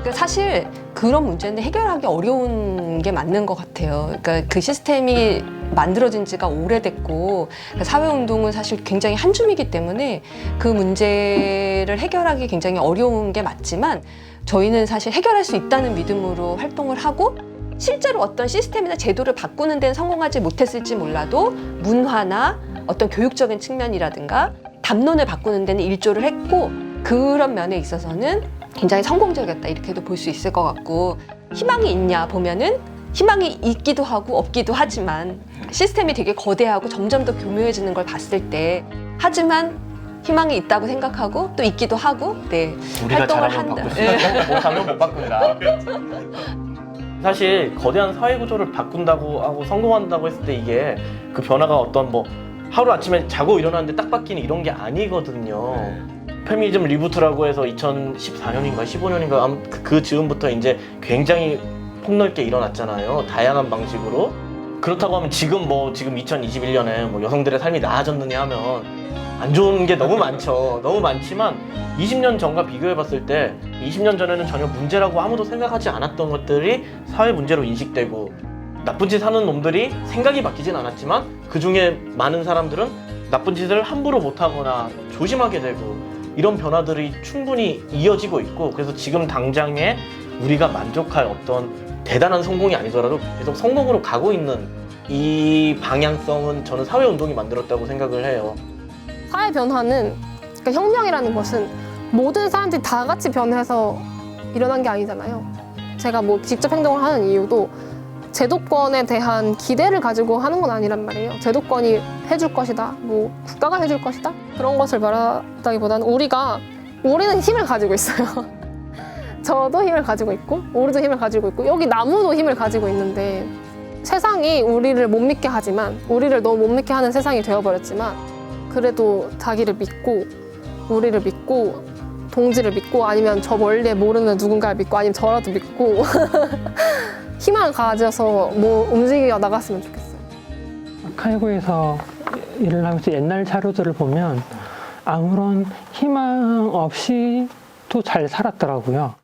그러니까 사실 그런 문제는 해결하기 어려운 게 맞는 것 같아요. 그러니까 그 시스템이 만들어진 지가 오래됐고 그러니까 사회운동은 사실 굉장히 한 줌이기 때문에 그 문제를 해결하기 굉장히 어려운 게 맞지만 저희는 사실 해결할 수 있다는 믿음으로 활동을 하고 실제로 어떤 시스템이나 제도를 바꾸는 데는 성공하지 못했을지 몰라도 문화나 어떤 교육적인 측면이라든가 담론을 바꾸는 데는 일조를 했고 그런 면에 있어서는 굉장히 성공적이었다 이렇게도 볼 수 있을 것 같고 희망이 있냐 보면은 희망이 있기도 하고 없기도 하지만 시스템이 되게 거대하고 점점 더 교묘해지는 걸 봤을 때 하지만 희망이 있다고 생각하고 또 있기도 하고 네 우리가 활동을 잘하면 한다. 바꿀 수 예. 있다. 못하면 못 바꾼다. 사실 거대한 사회 구조를 바꾼다고 하고 성공한다고 했을 때 이게 그 변화가 어떤 뭐 하루 아침에 자고 일어났는데 딱 바뀌는 이런 게 아니거든요. 페미니즘 리부트라고 해서 2014년인가 15년인가 그, 그 즈음부터 이제 굉장히 폭넓게 일어났잖아요. 다양한 방식으로. 그렇다고 하면 지금 뭐 지금 2021년에 뭐 여성들의 삶이 나아졌느냐 하면 안 좋은 게 너무 많죠. 너무 많지만 20년 전과 비교해 봤을 때 20년 전에는 전혀 문제라고 아무도 생각하지 않았던 것들이 사회 문제로 인식되고 나쁜 짓 하는 놈들이 생각이 바뀌진 않았지만 그 중에 많은 사람들은 나쁜 짓을 함부로 못하거나 조심하게 되고 이런 변화들이 충분히 이어지고 있고 그래서 지금 당장에 우리가 만족할 어떤 대단한 성공이 아니더라도 계속 성공으로 가고 있는 이 방향성은 저는 사회운동이 만들었다고 생각을 해요. 사회 변화는 그러니까 혁명이라는 것은 모든 사람들이 다 같이 변해서 일어난 게 아니잖아요. 제가 뭐 직접 행동을 하는 이유도 제도권에 대한 기대를 가지고 하는 건 아니란 말이에요. 제도권이 해줄 것이다, 뭐 국가가 해줄 것이다 그런 것을 말하다기보다는 우리가 우리는 힘을 가지고 있어요. 저도 힘을 가지고 있고 우리도 힘을 가지고 있고 여기 나무도 힘을 가지고 있는데 세상이 우리를 못 믿게 하지만 우리를 너무 못 믿게 하는 세상이 되어버렸지만 그래도 자기를 믿고 우리를 믿고 동지를 믿고 아니면 저 멀리에 모르는 누군가를 믿고 아니면 저라도 믿고 희망을 가져서 뭐 움직여 나갔으면 좋겠어요. 아카이브에서 일을 하면서 옛날 자료들을 보면 아무런 희망 없이 또 잘 살았더라고요.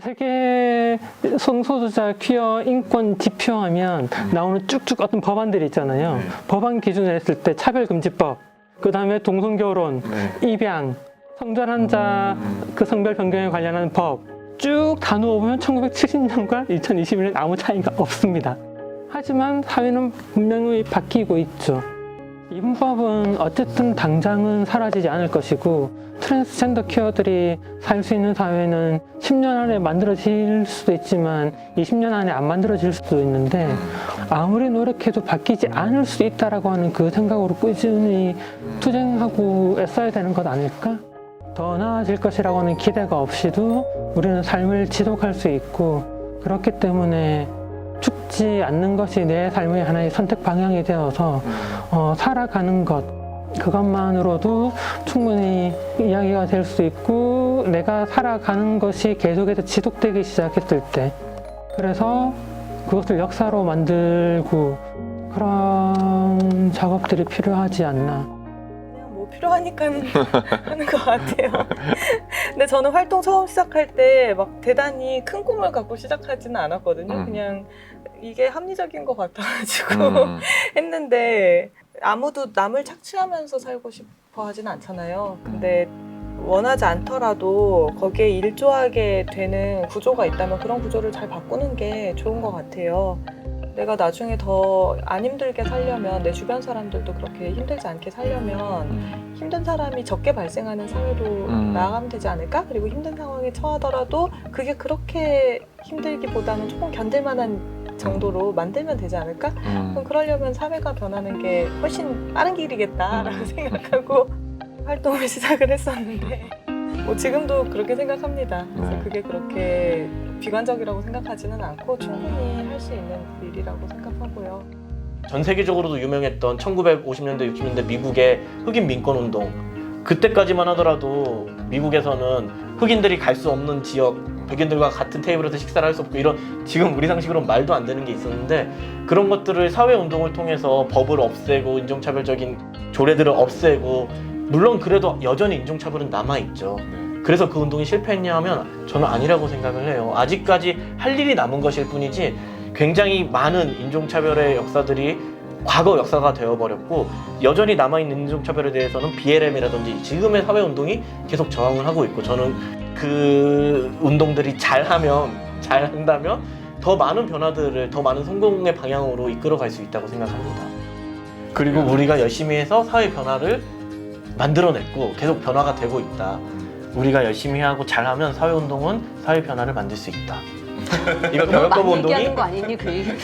세계 성소수자 퀴어 인권 지표하면 나오는 쭉쭉 어떤 법안들이 있잖아요. 법안 기준을 했을 때 차별금지법, 그 다음에 동성결혼, 입양, 성전환자 그 성별 변경에 관련한 법 쭉다 놓아보면 1970년과 2021년 아무 차이가 없습니다. 하지만 사회는 분명히 바뀌고 있죠. 이분법은 어쨌든 당장은 사라지지 않을 것이고 트랜스젠더 퀴어들이 살 수 있는 사회는 10년 안에 만들어질 수도 있지만 20년 안에 안 만들어질 수도 있는데 아무리 노력해도 바뀌지 않을 수 있다라고 하는 그 생각으로 꾸준히 투쟁하고 애써야 되는 것 아닐까? 더 나아질 것이라고 하는 기대가 없이도 우리는 삶을 지속할 수 있고 그렇기 때문에 죽지 않는 것이 내 삶의 하나의 선택 방향이 되어서 어, 살아가는 것 그것만으로도 충분히 이야기가 될 수 있고 내가 살아가는 것이 계속해서 지속되기 시작했을 때 그래서 그것을 역사로 만들고 그런 작업들이 필요하지 않나 필요하니까 하는 것 같아요. 근데 저는 활동 처음 시작할 때 막 대단히 큰 꿈을 갖고 시작하지는 않았거든요. 음. 그냥 이게 합리적인 것 같아가지고 음. 했는데 아무도 남을 착취하면서 살고 싶어 하진 않잖아요. 근데 원하지 않더라도 거기에 일조하게 되는 구조가 있다면 그런 구조를 잘 바꾸는 게 좋은 것 같아요. 내가 나중에 더 안 힘들게 살려면 내 주변 사람들도 그렇게 힘들지 않게 살려면 힘든 사람이 적게 발생하는 사회로 음. 나아가면 되지 않을까? 그리고 힘든 상황에 처하더라도 그게 그렇게 힘들기보다는 조금 견딜만한 정도로 만들면 되지 않을까? 음. 그럼 그러려면 사회가 변하는 게 훨씬 빠른 길이겠다라고 음. 생각하고 활동을 시작을 했었는데 뭐 지금도 그렇게 생각합니다. 그래서 네. 그게 그렇게 비관적이라고 생각하지는 않고 충분히 할 수 있는 일이라고 생각하고요. 전 세계적으로도 유명했던 1950년대, 60년대 미국의 흑인 민권 운동. 그때까지만 하더라도 미국에서는 흑인들이 갈 수 없는 지역, 백인들과 같은 테이블에서 식사를 할 수 없고 이런 지금 우리 상식으로는 말도 안 되는 게 있었는데 그런 것들을 사회 운동을 통해서 법을 없애고 인종차별적인 조례들을 없애고 물론 그래도 여전히 인종차별은 남아 있죠. 그래서 그 운동이 실패했냐 하면 저는 아니라고 생각을 해요. 아직까지 할 일이 남은 것일 뿐이지 굉장히 많은 인종차별의 역사들이 과거 역사가 되어버렸고 여전히 남아있는 인종차별에 대해서는 BLM이라든지 지금의 사회운동이 계속 저항을 하고 있고 저는 그 운동들이 잘하면 잘한다면 더 많은 변화들을 더 많은 성공의 방향으로 이끌어갈 수 있다고 생각합니다. 그리고 우리가 열심히 해서 사회 변화를 만들어냈고 계속 변화가 되고 있다. 우리가 열심히 하고 잘하면 사회 운동은 사회 변화를 만들 수 있다. 이거 너무 많이 운동이 얘기하는 거 아니니 그 얘기는